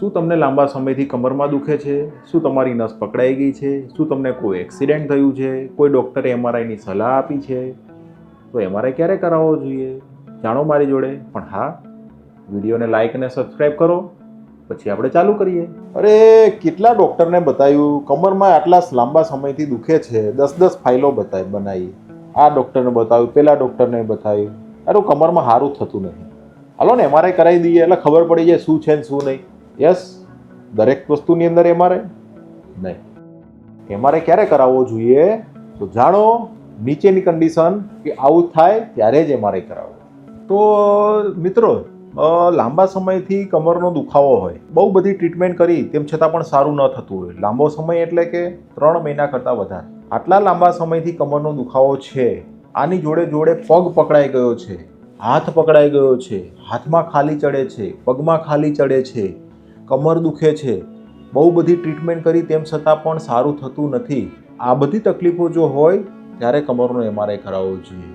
શું તમને લાંબા સમયથી કમરમાં દુખે છે? શું તમારી નસ પકડાઈ ગઈ છે? શું તમને કોઈ એક્સિડન્ટ થયું છે? કોઈ ડૉક્ટરે એમઆરઆઈની સલાહ આપી છે? તો એમઆરઆઈ ક્યારે કરાવવો જોઈએ? જાણો મારી જોડે. પણ હા, વિડીયોને લાઇક અને સબસ્ક્રાઈબ કરો. પછી આપણે ચાલુ કરીએ. અરે, કેટલા ડૉક્ટરને બતાવ્યું કમરમાં આટલા લાંબા સમયથી દુખે છે. દસ દસ ફાઇલો બતાવી બનાવી. આ ડૉક્ટરને બતાવ્યું, પેલા ડૉક્ટરને બતાવ્યું. અરે, કમરમાં સારું થતું નહીં. હાલો ને એમઆરઆઈ કરાવી દઈએ એટલે ખબર પડી જાય શું છે ને શું નહીં. યસ દરેક વસ્તુની અંદર એમઆરઆઈ નહીં. એમઆરઆઈ ક્યારે કરાવવો જોઈએ? તો જાણો, નીચેની કન્ડિશન કે આવું થાય ત્યારે જ એમઆરઆઈ કરાવો તો, મિત્રો લાંબા સમયથી કમરનો દુખાવો હોય, બહુ બધી ટ્રીટમેન્ટ કરી, તેમ છતાં પણ સારું ન થતું હોય. લાંબો સમય એટલે કે ત્રણ મહિના કરતાં વધારે. આટલા લાંબા સમયથી કમરનો દુખાવો છે, આની જોડે જોડે પગ પકડાઈ ગયો છે, હાથ પકડાઈ ગયો છે, હાથમાં ખાલી ચડે છે, પગમાં ખાલી ચડે છે કમર દુખે છે. બહુ બધી ટ્રીટમેન્ટ કરી તેમ છતાં પણ સારું થતું નથી. આ બધી તકલીફો જો હોય, ત્યારે કમરનો એમઆરઆઈ કરાવવો જોઈએ.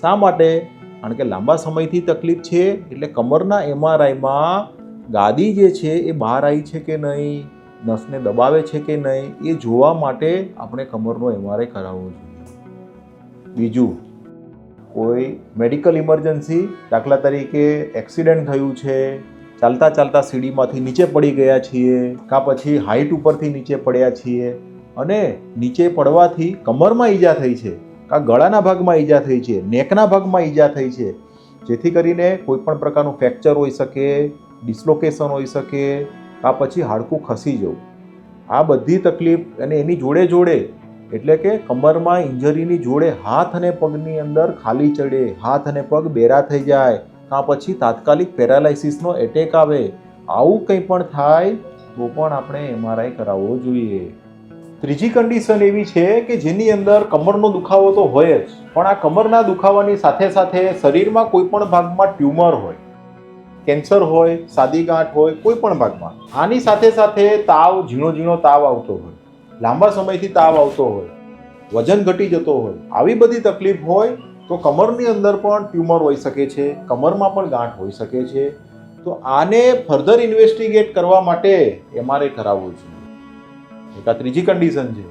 શા માટે? કારણ કે લાંબા સમયથી તકલીફ છે, એટલે કમરના એમઆરઆઈમાં ગાદી જે છે એ બહાર આવી છે કે નહીં? નસને દબાવે છે કે નહીં? એ જોવા માટે આપણે કમરનો એમઆરઆઈ કરાવવો જોઈએ. બીજું, કોઈ મેડિકલ ઇમરજન્સી દાખલા તરીકે એક્સિડન્ટ થયું છે ચાલતા ચાલતા સીડીમાંથી નીચે પડી ગયા છીએ, કાં પછી હાઈટ ઉપરથી નીચે પડ્યા છીએ અને નીચે પડવાથી કમરમાં ઈજા થઈ છે, કાં ગળાના ભાગમાં ઈજા થઈ છે, નેકના ભાગમાં ઈજા થઈ છે. જેથી કરીને કોઈ પણ પ્રકારનું ફ્રેક્ચર હોઈ શકે, ડિસ્લોકેશન હોઈ શકે, કાં પછી હાડકું ખસી જવું. આ બધી તકલીફ અને એની જોડે જોડે, એટલે કે કમરમાં ઇન્જરીની જોડે હાથ અને પગની અંદર ખાલી ચડે, હાથ અને પગ બેરા થઈ જાય કાં પછી તાત્કાલિક પેરાલાઇસિસનો એટેક આવે, આવું કંઈ પણ થાય, તો પણ આપણે એમઆરઆઈ કરાવવો જોઈએ. ત્રીજી કન્ડિશન એવી છે કે જેની અંદર કમરનો દુખાવો તો હોય જ, પણ આ કમરના દુખાવાની સાથે સાથે શરીરમાં કોઈ પણ ભાગમાં ટ્યુમર હોય, કેન્સર હોય, સાદી ગાંઠ હોય, કોઈ પણ ભાગમાં, આની સાથે સાથે તાવ ઝીણો ઝીણો તાવ આવતો હોય, લાંબા સમયથી તાવ આવતો હોય, વજન ઘટી જતો હોય, આવી બધી તકલીફ હોય તો કમરની અંદર પણ ટ્યુમર હોઈ શકે છે, કમરમાં પણ ગાંઠ હોઈ શકે છે. તો આને ફર્ધર ઇન્વેસ્ટિગેટ કરવા માટે એમઆરએ કરાવવું છે. એક આ ત્રીજી કન્ડિશન છે.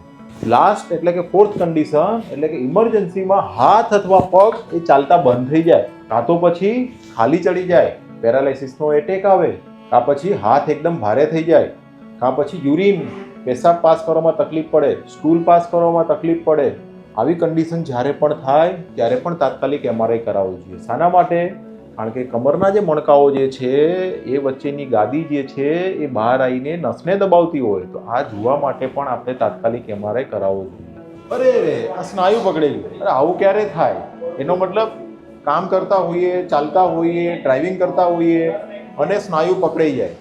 લાસ્ટ એટલે કે ફોર્થ કન્ડિશન એટલે કે ઇમરજન્સીમાં હાથ અથવા પગ એ ચાલતા બંધ થઈ જાય. કાં તો પછી ખાલી ચડી જાય, પેરાલાઇસિસનો એટેક આવે, કાં પછી હાથ એકદમ ભારે થઈ જાય, કાં પછી યુરિન, પેશાબ પાસ કરવામાં તકલીફ પડે સ્ટૂલ પાસ કરવામાં તકલીફ પડે આવી કન્ડિશન જ્યારે પણ થાય, ત્યારે પણ તાત્કાલિક એમઆરઆઈ કરાવવું જોઈએ. શાના માટે? કારણ કે કમરના જે મણકાઓ જે છે, એ વચ્ચેની ગાદી જે છે, એ બહાર આવીને નસને દબાવતી હોય, તો આ જોવા માટે પણ આપણે તાત્કાલિક એમઆરઆઈ કરાવવો જોઈએ. અરે, આ સ્નાયુ પકડી ગયું અરે, આવું ક્યારે થાય? એનો મતલબ, કામ કરતા હોઈએ, ચાલતા હોઈએ ડ્રાઇવિંગ કરતા હોઈએ, અને સ્નાયુ પકડાઈ જાય.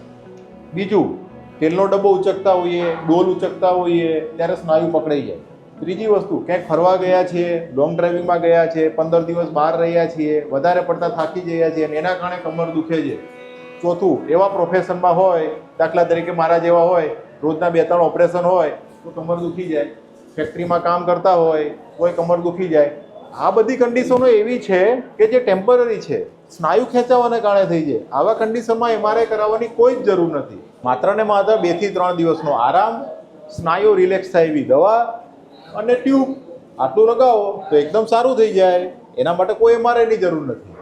બીજું, તેલનો ડબ્બો ઉચકતા હોઈએ, ડોલ ઉચકતા હોઈએ, ત્યારે સ્નાયુ પકડાઈ જાય. ત્રીજી વસ્તુ, ક્યાંક ફરવા ગયા છીએ લોંગ ડ્રાઇવિંગમાં ગયા છે પંદર દિવસ બહાર રહ્યા છીએ, વધારે પડતા થાકી ગયા છીએ અને એના કારણે કમર દુખે છે. ચોથું, એવા પ્રોફેશનમાં હોય, દાખલા તરીકે મારા જેવા હોય, રોજના બે ત્રણ ઓપરેશન હોય, તો કમર દુખી જાય. ફેક્ટરીમાં કામ કરતા હોય કોઈ કમર દુખી જાય. આ બધી કન્ડિશનો એવી છે કે જે ટેમ્પરરી છે. સ્નાયુ ખેંચાવાને કારણે થઈ જાય. આવા કન્ડિશનમાં એમઆરઆઈ કરાવવાની કોઈ જ જરૂર નથી. માત્ર ને માત્ર બેથી ત્રણ દિવસનો આરામ, સ્નાયુ રિલેક્સ થાય એવી દવા અને ટ્યુબ આટલું લગાવો તો એકદમ સારું થઈ જાય. એના માટે કોઈ એમઆરઆઈની જરૂર નથી.